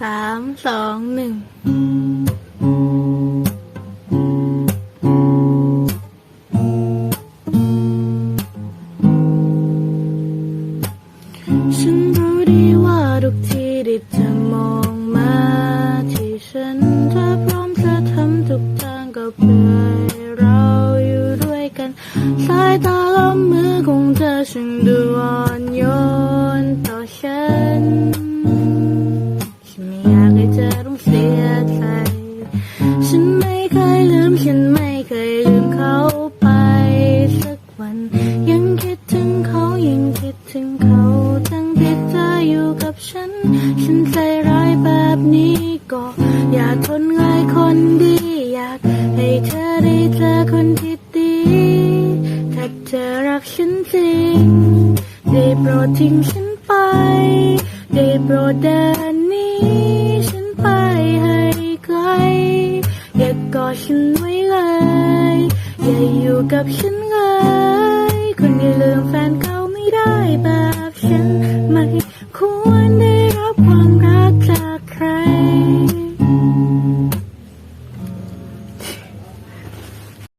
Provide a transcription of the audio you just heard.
สามสองหนึ่งฉันรู้ดีว่าทุกทีที่เธอมองมาที่ฉันเธอพร้อมจะทำทุกทางก็เพื่อให้เราอยู่ด้วยกัน สายตาและมือของเธอช่างดูอ่อน เสียใจ ฉันไม่เคยลืม ฉันไม่เคยลืมเขาไปสักวัน ยังคิดถึงเขายังคิดถึงเขาทั้งที่เธออยู่กับฉัน ฉันใจร้ายแบบนี้ก็อยากทนเลยคนดี อยากให้เธอได้เจอคนที่ดี ถ้าเธอรักฉันจริง ได้โปรดทิ้งฉันไป ได้โปรดเดินหนี้ฉัน อฉันไว้เลย อย่าอยู่กับฉัน